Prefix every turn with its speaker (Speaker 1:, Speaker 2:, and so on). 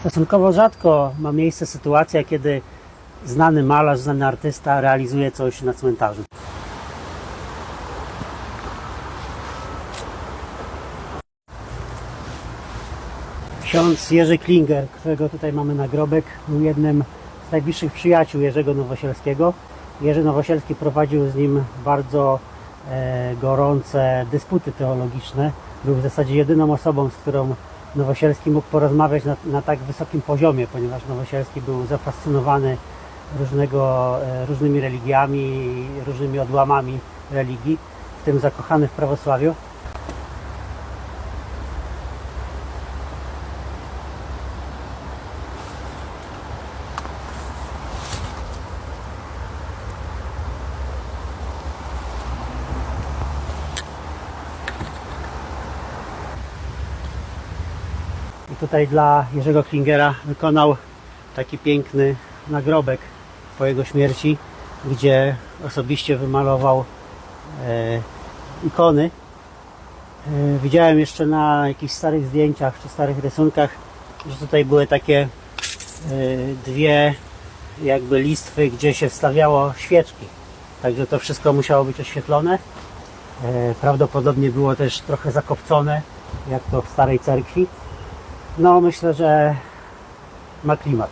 Speaker 1: Stosunkowo rzadko ma miejsce sytuacja, kiedy znany malarz, znany artysta realizuje coś na cmentarzu. Ksiądz Jerzy Klinger, którego tutaj mamy nagrobek, był jednym z najbliższych przyjaciół Jerzego Nowosielskiego. Jerzy Nowosielski prowadził z nim bardzo e, gorące dysputy teologiczne. Był w zasadzie jedyną osobą, z którą Nowosielski mógł porozmawiać na, na tak wysokim poziomie, ponieważ Nowosielski był zafascynowany różnego, e, różnymi religiami, różnymi odłamami religii, w tym zakochany w prawosławiu. I tutaj dla Jerzego Klingera wykonał taki piękny nagrobek po jego śmierci, gdzie osobiście wymalował e, ikony. E, widziałem jeszcze na jakichś starych zdjęciach czy starych rysunkach, że tutaj były takie e, dwie jakby listwy, gdzie się wstawiało świeczki. Także to wszystko musiało być oświetlone. E, prawdopodobnie było też trochę zakopcone, jak to w starej cerkwi. No, myślę, że ma klimat.